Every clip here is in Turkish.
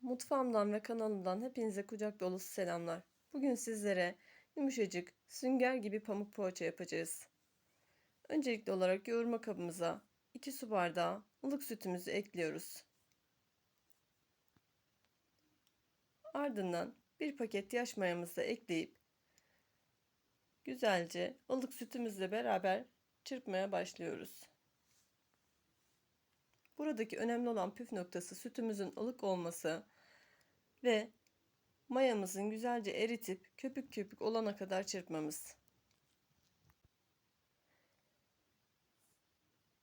Mutfağımdan ve kanalımdan hepinize kucak dolusu selamlar. Bugün sizlere yumuşacık, sünger gibi pamuk poğaça yapacağız. Öncelikli olarak yoğurma kabımıza 2 su bardağı ılık sütümüzü ekliyoruz. Ardından bir paket yaş mayamızı da ekleyip güzelce ılık sütümüzle beraber çırpmaya başlıyoruz. Buradaki önemli olan püf noktası sütümüzün ılık olması ve mayamızın güzelce eritip köpük köpük olana kadar çırpmamız.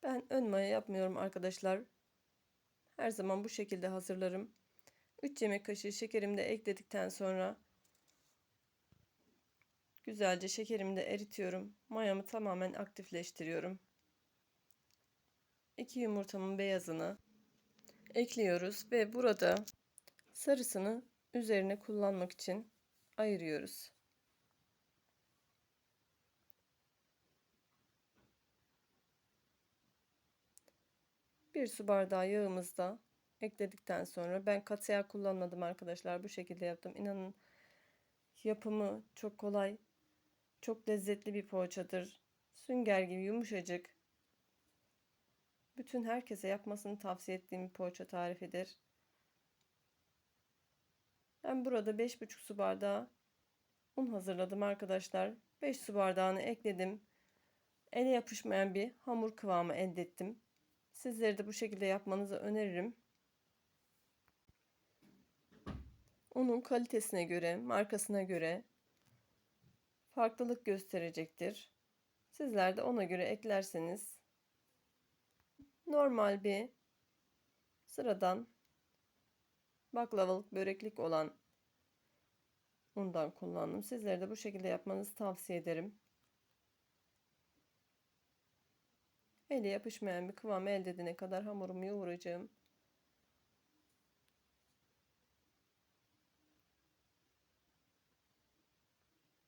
Ben ön maya yapmıyorum arkadaşlar. Her zaman bu şekilde hazırlarım. 3 yemek kaşığı şekerimi de ekledikten sonra güzelce şekerimi de eritiyorum. Mayamı tamamen aktifleştiriyorum. 2 yumurtamın beyazını ekliyoruz ve burada sarısını üzerine kullanmak için ayırıyoruz. Bir su bardağı yağımızı da ekledikten sonra ben katı yağ kullanmadım arkadaşlar. Bu şekilde yaptım. İnanın yapımı çok kolay. Çok lezzetli bir poğaçadır. Sünger gibi yumuşacık. Bütün herkese yapmasını tavsiye ettiğim bir poğaça tarifidir. Ben burada 5,5 su bardağı un hazırladım arkadaşlar. 5 su bardağını ekledim. Ele yapışmayan bir hamur kıvamı elde ettim. Sizleri de bu şekilde yapmanızı öneririm. Unun kalitesine göre, markasına göre farklılık gösterecektir. Sizler de ona göre eklerseniz normal bir sıradan baklavalık böreklik olan undan kullandım. Sizlere de bu şekilde yapmanızı tavsiye ederim. Ele yapışmayan bir kıvam elde edene kadar hamurumu yoğuracağım.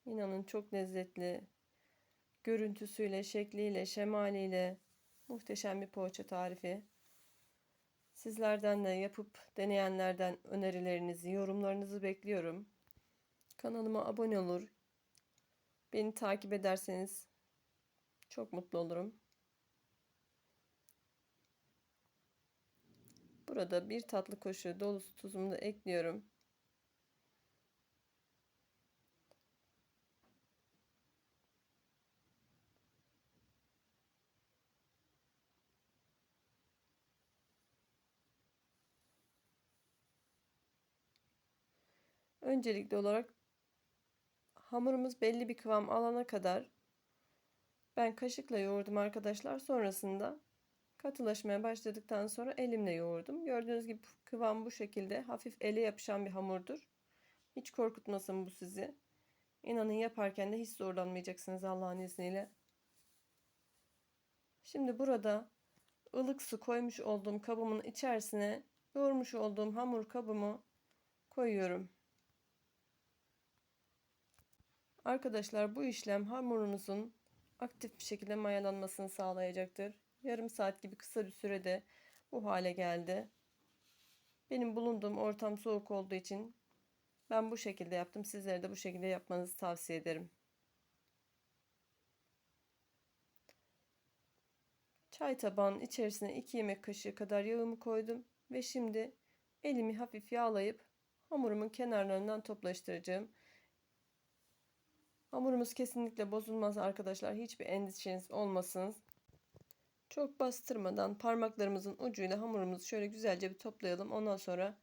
İnanın çok lezzetli. Görüntüsüyle, şekliyle, şemaliyle muhteşem bir poğaça tarifi. Sizlerden de yapıp deneyenlerden önerilerinizi, yorumlarınızı bekliyorum. Kanalıma abone olur. Beni takip ederseniz çok mutlu olurum. Burada bir tatlı kaşığı dolusu tuzumu da ekliyorum. Öncelikli olarak hamurumuz belli bir kıvam alana kadar ben kaşıkla yoğurdum arkadaşlar. Sonrasında katılaşmaya başladıktan sonra elimle yoğurdum. Gördüğünüz gibi kıvam bu şekilde hafif ele yapışan bir hamurdur. Hiç korkutmasın bu sizi. İnanın yaparken de hiç zorlanmayacaksınız Allah'ın izniyle. Şimdi burada ılık su koymuş olduğum kabımın içerisine yoğurmuş olduğum hamur kabımı koyuyorum. Arkadaşlar bu işlem hamurunuzun aktif bir şekilde mayalanmasını sağlayacaktır. Yarım saat gibi kısa bir sürede bu hale geldi. Benim bulunduğum ortam soğuk olduğu için ben bu şekilde yaptım. Sizlere de bu şekilde yapmanızı tavsiye ederim. Çay tabağının içerisine 2 yemek kaşığı kadar yağımı koydum ve şimdi elimi hafif yağlayıp hamurumun kenarlarından toplaştıracağım. Hamurumuz kesinlikle bozulmaz arkadaşlar. Hiçbir endişeniz olmasın. Çok bastırmadan parmaklarımızın ucuyla hamurumuzu şöyle güzelce bir toplayalım. Ondan sonra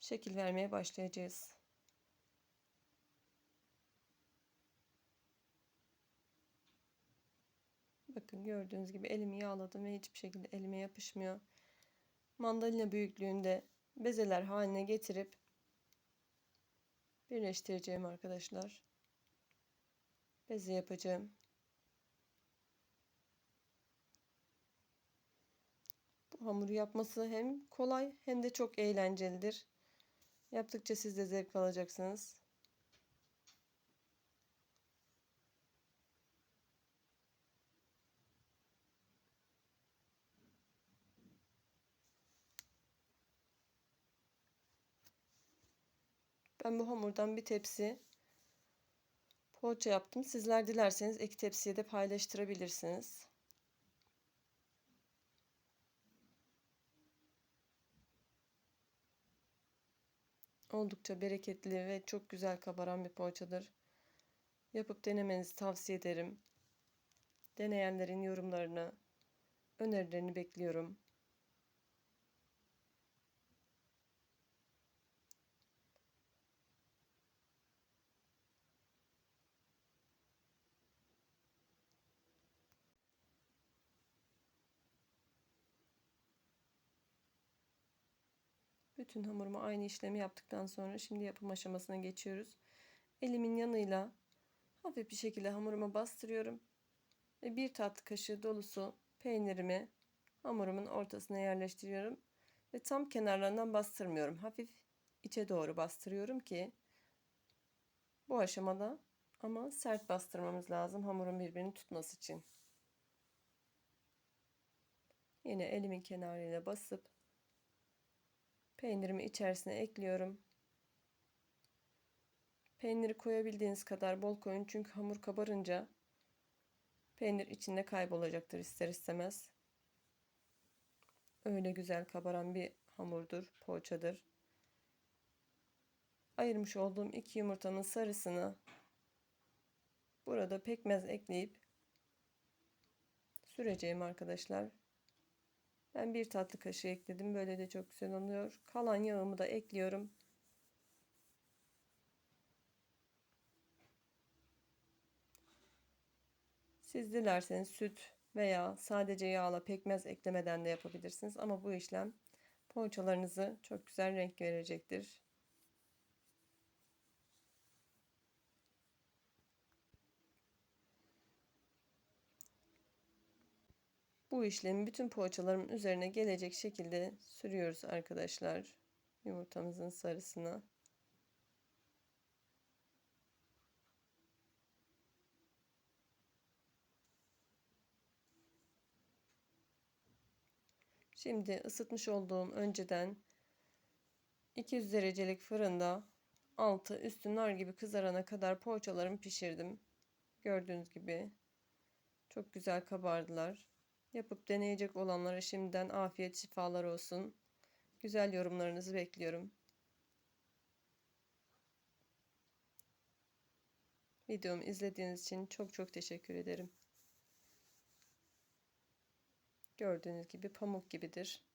şekil vermeye başlayacağız. Bakın gördüğünüz gibi elimi yağladım ve hiçbir şekilde elime yapışmıyor. Mandalina büyüklüğünde bezeler haline getirip birleştireceğim arkadaşlar. Beze yapacağım. Bu hamuru yapması hem kolay hem de çok eğlencelidir. Yaptıkça siz de zevk alacaksınız. Ben bu hamurdan bir tepsi poğaça yaptım. Sizler dilerseniz iki tepsiye de paylaştırabilirsiniz. Oldukça bereketli ve çok güzel kabaran bir poğaçadır. Yapıp denemenizi tavsiye ederim. Deneyenlerin yorumlarını, önerilerini bekliyorum. Bütün hamurumu aynı işlemi yaptıktan sonra şimdi yapım aşamasına geçiyoruz. Elimin yanıyla hafif bir şekilde hamuruma bastırıyorum. Ve bir tatlı kaşığı dolusu peynirimi hamurumun ortasına yerleştiriyorum. Ve tam kenarlarından bastırmıyorum. Hafif içe doğru bastırıyorum ki bu aşamada ama sert bastırmamız lazım hamurun birbirini tutması için. Yine elimin kenarıyla basıp Peynirimi içerisine ekliyorum. Peyniri koyabildiğiniz kadar bol koyun çünkü hamur kabarınca peynir içinde kaybolacaktır ister istemez. Öyle güzel kabaran bir hamurdur, poğaçadır. Ayırmış olduğum iki yumurtanın sarısını burada pekmez ekleyip süreceğim arkadaşlar. Ben bir tatlı kaşığı ekledim. Böyle de çok güzel oluyor. Kalan yağımı da ekliyorum. Siz dilerseniz süt veya sadece yağla pekmez eklemeden de yapabilirsiniz. Ama bu işlem poğaçalarınızı çok güzel renk verecektir. Bu işlemi bütün poğaçalarımın üzerine gelecek şekilde sürüyoruz arkadaşlar. Yumurtamızın sarısına. Şimdi ısıtmış olduğum önceden 200 derecelik fırında altı üstü nar gibi kızarana kadar poğaçalarımı pişirdim. Gördüğünüz gibi çok güzel kabardılar. Yapıp deneyecek olanlara şimdiden afiyet şifalar olsun. Güzel yorumlarınızı bekliyorum. Videomu izlediğiniz için çok çok teşekkür ederim. Gördüğünüz gibi pamuk gibidir.